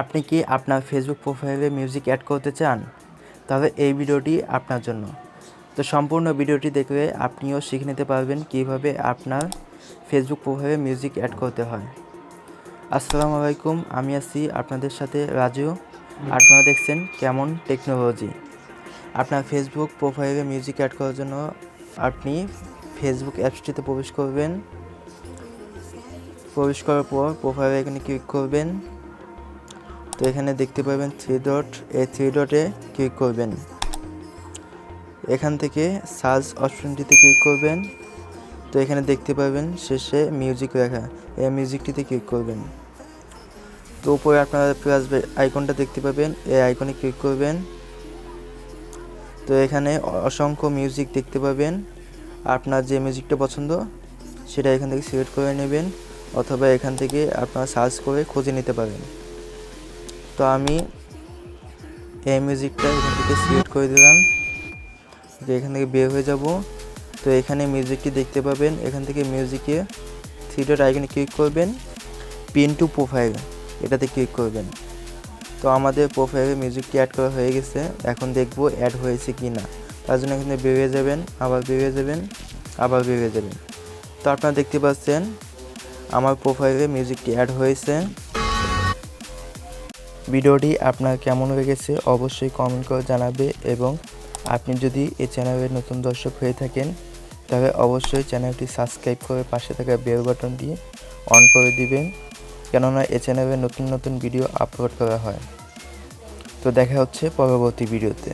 আপনি কি আপনার ফেসবুক প্রোফাইলে মিউজিক অ্যাড করতে চান? তাহলে এই ভিডিওটি আপনার জন্য। তো সম্পূর্ণ ভিডিওটি দেখলে আপনিও শিখে নিতে পারবেন কীভাবে আপনার ফেসবুক প্রোফাইলে মিউজিক অ্যাড করতে হয়। আসসালামু আলাইকুম, আমি আছি আপনাদের সাথে রাজু। আপনারা দেখছেন কেমন টেকনোলজি আপনার ফেসবুক প্রোফাইলে মিউজিক অ্যাড করার জন্য আপনি ফেসবুক অ্যাপসটিতে প্রবেশ করবেন। প্রবেশ করার পর প্রোফাইলে এখানে ক্লিক করবেন। তো এখানে দেখতে পাবেন থ্রি ডট এই থ্রি ডটে ক্লিক করবেন। এখান থেকে সার্চ অপশনটিতে ক্লিক করবেন। তো এখানে দেখতে পাবেন শেষে মিউজিক লেখা, এই মিউজিকটিতে ক্লিক করবেন। তো উপরে আপনারা প্লাস আইকনটা দেখতে পাবেন, এই আইকনে ক্লিক করবেন। তো এখানে অসংখ্য মিউজিক দেখতে পাবেন। আপনার যে মিউজিকটা পছন্দ, সেটা এখান থেকে সিলেক্ট করে নেবেন, অথবা এখান থেকে আপনারা সার্চ করে খুঁজে নিতে পারেন তো আমি এই মিউজিকটা এখান থেকে সিলেক্ট করে দিলাম। তো এখান থেকে বের হয়ে যাব। তো এখানে মিউজিকটি দেখতে পাবেন। এখান থেকে মিউজিকে থ্রি ডট আইকনে ক্লিক করবেন। পিন টু প্রোফাইল, এটাতে ক্লিক করবেন। তো আমাদের প্রোফাইলে মিউজিকটি অ্যাড করা হয়ে গেছে। এখন দেখব অ্যাড হয়েছে কি না। তার জন্য এখানে বেরিয়ে যাবেন, আবার বেরিয়ে যাবেন, আবার বেরিয়ে যাবেন। তো আপনারা দেখতে পাচ্ছেন, আমার প্রোফাইলে মিউজিকটি অ্যাড হয়েছে। ভিডিওটি আপনার কেমন লেগেছে অবশ্যই কমেন্ট করে জানাবে এবং আপনি যদি এই চ্যানেলের নতুন দর্শক হয়ে থাকেন তবে অবশ্যই চ্যানেলটি সাবস্ক্রাইব করে পাশে থাকা বেল বাটনটি অন করে দিবেন, কেননা এ চ্যানেলে নতুন নতুন ভিডিও আপলোড করা হয়। তো দেখা হচ্ছে পরবর্তী ভিডিওতে